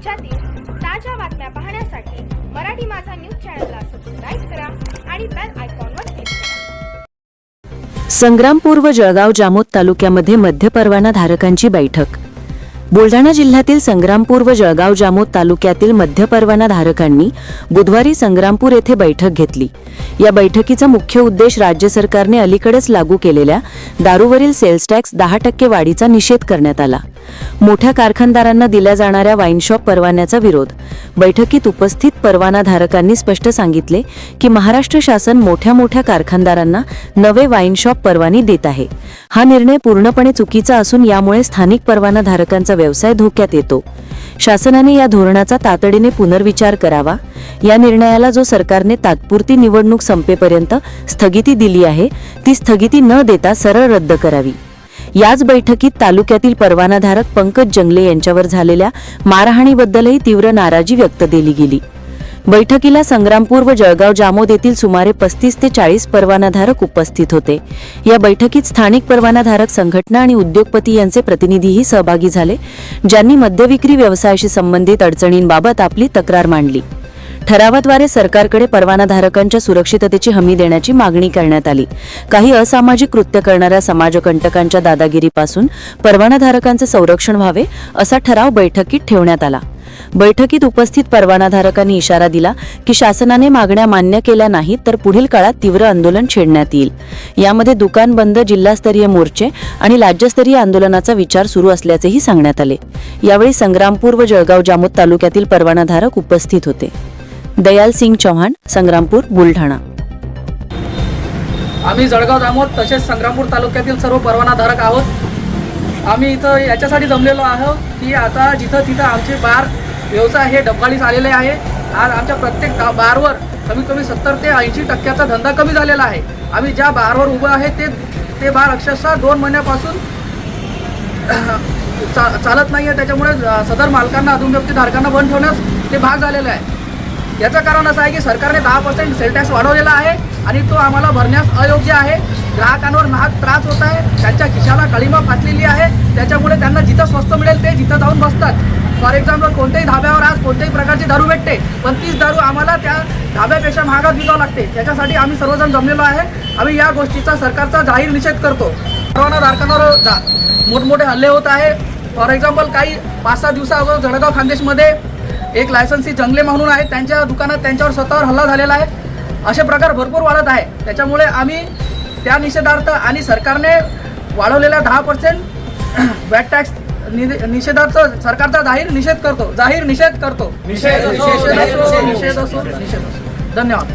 राज्यातील ताज्या बातम्या पाहण्यासाठी मराठी माझा न्यूज चॅनलला सबस्क्राईब करा आणि बेल आयकॉनवर क्लिक करा. संग्रामपूर व जळगाव जामोद तालुक्यामध्ये मध्य परवाना धारकांची बैठक. बुलढाणा जिल्ह्यातील संग्रामपूर व जळगाव जामोद तालुक्यातील मध्य परवाना धारकांनी बुधवारी संग्रामपूर येथे बैठक घेतली. या बैठकीचा मुख्य उद्देश राज्य सरकारने अलीकडेच लागू केलेल्या दारूवरील सेल्स टॅक्स दहा टक्के वाढीचा निषेध करण्यात आला. मोठ्या कारखानदारांना दिल्या जाणाऱ्या वाईनशॉप परवान्याचा विरोध. बैठकीत उपस्थित परवानाधारकांनी स्पष्ट सांगितले की महाराष्ट्र शासन मोठ्या मोठ्या कारखानदारांना नवे वाईन शॉप परवाने देत आहे. हा निर्णय पूर्णपणे चुकीचा असून यामुळे स्थानिक परवानाधारकांचा व्यवसाय धोक्यात येतो. शासनाने या धोरणाचा तातडीने पुनर्विचार करावा. या निर्णयाला जो सरकारने तात्पुरती निवडणूक संपेपर्यंत स्थगिती दिली आहे ती स्थगिती न देता सरळ रद्द करावी. याच बैठकीत तालुक्यातील परवानाधारक पंकज जंगले यांच्यावर झालेल्या मारहाणीबद्दलही तीव्र नाराजी व्यक्त केली गेली. बैठकीला संग्रामपूर व जळगाव जामोद येथील सुमारे पस्तीस ते चाळीस परवानाधारक उपस्थित होते. या बैठकीत स्थानिक परवानाधारक संघटना आणि उद्योगपती यांचे प्रतिनिधीही सहभागी झाले ज्यांनी मद्यविक्री व्यवसायाशी संबंधित अडचणींबाबत आपली तक्रार मांडली. ठरावाद्वारे सरकारकडे परवानाधारकांच्या सुरक्षिततेची हमी देण्याची मागणी करण्यात आली. काही असामाजिक कृत्य करणाऱ्या समाजकंटकांच्या दादागिरीपासून परवानाधारकांचे संरक्षण व्हावे असा ठराव बैठकीत ठेवण्यात आला. बैठकीत उपस्थित परवानाधारकांनी इशारा दिला की शासनाने मागण्या मान्य केल्या नाहीत तर पुढील काळात तीव्र आंदोलन छेडण्यात येईल. यामध्ये दुकान बंद जिल्हास्तरीय मोर्चे आणि राज्यस्तरीय आंदोलनाचा विचार सुरू असल्याचेही सांगण्यात आले. यावेळी संग्रामपूर व जळगाव जामोद तालुक्यातील परवानाधारक उपस्थित होते. दयाल सिंग चव्हाण संग्रामपूर बुलढाणा. आम्ही जळगाव जामोद तसेच संग्रामपूर तालुक्यातील सर्व परवानाधारक आहोत. आम्ही इथं याच्यासाठी जमलेलो आहोत की आता जिथं तिथं आमचे बार व्यवसाय हे डबघालीस आलेले आहे. आज आमच्या प्रत्येक बारवर कमीत कमी सत्तर ते ऐंशी टक्क्याचा धंदा कमी झालेला आहे. आम्ही ज्या बारवर उभं आहे ते ते बार अक्षरशः दोन महिन्यापासून चा चालत नाही आहे. त्याच्यामुळे सदर मालकांना अधुनव्यक्ती धारकांना बंद ठेवण्यास ते भाग झालेलं आहे. याचं कारण असं आहे की सरकारने दहा पर्सेंट सेल टॅक्स वाढवलेला आहे आणि तो आम्हाला भरण्यास अयोग्य आहे. ग्राहकांवर नाहक त्रास होत आहे त्यांच्या खिशाला कळीमा फाटलेली आहे त्याच्यामुळे त्यांना जिथं स्वस्त मिळेल ते जिथं जाऊन बसतात. फॉर एक्झाम्पल कोणत्याही धाब्यावर आज कोणत्याही प्रकारची दारू भेटते पण तीच दारू आम्हाला त्या धाब्यापेक्षा महागात विकावं लागते. त्याच्यासाठी आम्ही सर्वजण जमलेलो आहे. आम्ही या गोष्टीचा सरकारचा जाहीर निषेध करतो. परवानाधारकांवर जा. मोठमोठे हल्ले होत आहे. फॉर एक्झाम्पल काही पाच सहा दिवसाअगोदर जळगाव खानदेशमध्ये एक लायसन्सी जंगले म्हणून आहे. त्यांच्या दुकानात त्यांच्यावर स्वतःवर हल्ला झालेला आहे. असे प्रकार भरपूर वाढत आहे. त्याच्यामुळे आम्ही त्या निषेधार्थ आणि सरकारने वाढवलेल्या दहा पर्सेंट वॅट टॅक्स निषेधार्थ सरकारचा जाहीर निषेध करतो. जाहीर निषेध करतो. निषेध असो निषेध असो. निषेध असो. धन्यवाद.